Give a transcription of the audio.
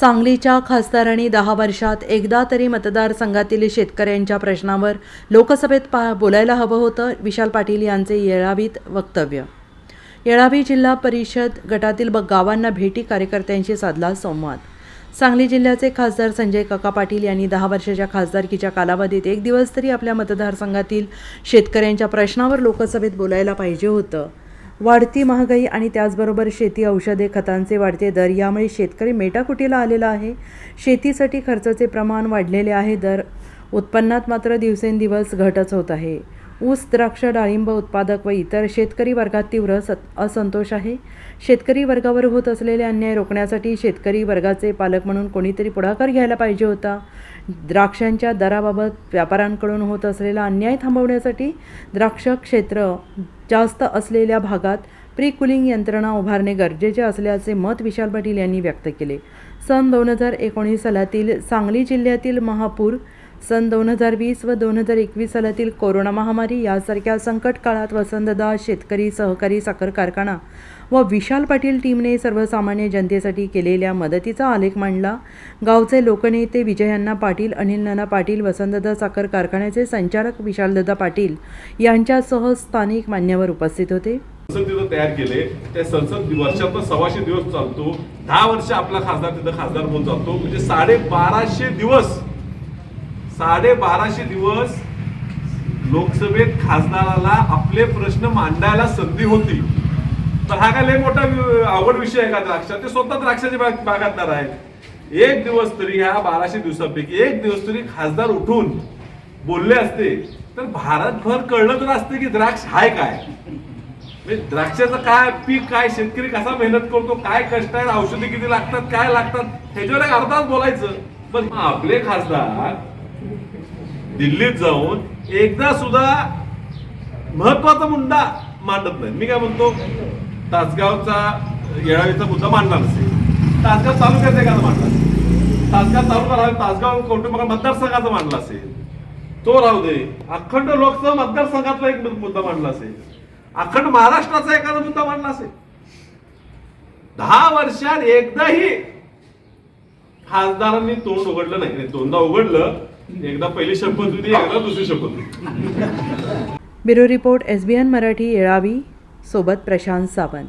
सांगलीच्या खासदारांनी दहा वर्षात एकदा तरी मतदारसंघातील शेतकऱ्यांच्या प्रश्नावर लोकसभेत पा बोलायला हवं होतं विशाल पाटील यांचे येळावीत वक्तव्य. येळावी जिल्हा परिषद गटातील ब गावांना भेटी कार्यकर्त्यांशी साधला संवाद. सांगली जिल्ह्याचे खासदार संजय काका पाटील यांनी दहा वर्षाच्या खासदारकीच्या कालावधीत एक दिवस तरी आपल्या मतदारसंघातील शेतकऱ्यांच्या प्रश्नावर लोकसभेत बोलायला पाहिजे होतं. वाढती महागाई आणि त्याचबरोबर शेती औषधे खतांचे वाढते दर यामुळे शेतकरी मेटाकुटीला आलेला आहे. शेतीसाठी खर्चाचे प्रमाण वाढलेले आहे. दर उत्पन्नात मात्र दिवसेंदिवस घटच होत आहे. ऊस द्राक्ष डाळिंब उत्पादक व इतर शेतकरी वर्गात तीव्र सत असंतोष आहे. शेतकरी वर्गावर होत असलेले अन्याय रोखण्यासाठी शेतकरी वर्गाचे पालक म्हणून कोणीतरी पुढाकार घ्यायला पाहिजे होता. द्राक्षांच्या दराबाबत व्यापाऱ्यांकडून होत असलेला अन्याय थांबवण्यासाठी द्राक्ष क्षेत्र जास्त असलेल्या भागात प्री कुलिंग यंत्रणा उभारणे गरजेचे असल्याचे मत विशाल पाटील यांनी व्यक्त केले. सन दोन हजार एकोणीस सालातील सांगली जिल्ह्यातील महापूर सन दोन हजार वीस व दोन हजार एकवीस सालातील कोरोना महामारी यासारख्या संकट काळात वसंतदा शेतकरी सहकारी साखर कारखाना व विशाल पाटील टीमने सर्वसामान्य जनतेसाठी केलेल्या मदतीचा आलेख मांडला. गावचे लोकनेते विजयांना पाटील अनिल नाना पाटील वसंतदा साखर कारखान्याचे संचालक विशालदादा पाटील यांच्यासह स्थानिक मान्यवर उपस्थित होते. संसद तयार केले. त्या संसद वर्षातनं सव्वाशे दिवस चालतो. दहा वर्ष आपला खासदार तिथं खासदार होऊन जातो. म्हणजे साडे बाराशे दिवस साडे बाराशे दिवस लोकसभेत खासदाराला आपले प्रश्न मांडायला संधी होती. तर हा काय लय मोठा आवड विषय आहे का द्राक्ष ते स्वतः द्राक्षाचे बाग आहेत. एक दिवस तरी ह्या बाराशे दिवसापैकी एक दिवस तरी खासदार उठून बोलले असते. तर भारतभर कळलं तर असते की द्राक्ष हाय काय. म्हणजे द्राक्षाचं काय पीक काय शेतकरी कसा मेहनत करतो काय कष्ट आहेत औषधी किती लागतात काय लागतात ह्याच्यावर एक अर्धाच बोलायचं. पण मग आपले खासदार दिल्लीत जाऊन एकदा सुद्धा महत्त्वाचा मुद्दा मांडत नाही. मी काय म्हणतो तासगावचा येळावीचा मुद्दा मांडणार नसेल तासगाव तालुक्याचा एखादा मांडला असेल तासगाव तालुका तासगाव कौटुंबिक मतदारसंघाचा मांडला असेल. तो राहू दे. अखंड लोकसभा मतदारसंघातला एक मुद्दा मांडला असेल. अखंड महाराष्ट्राचा एखादा मुद्दा मांडला असेल. दहा वर्षात एकदाही खासदारांनी तोंड उघडलं नाही, दोनदा उघडलं एकदा पहिली शपथ होती एकदा दुसरी शपथ bureau report S B N Marathi येळावी सोबत प्रशांत सावंत.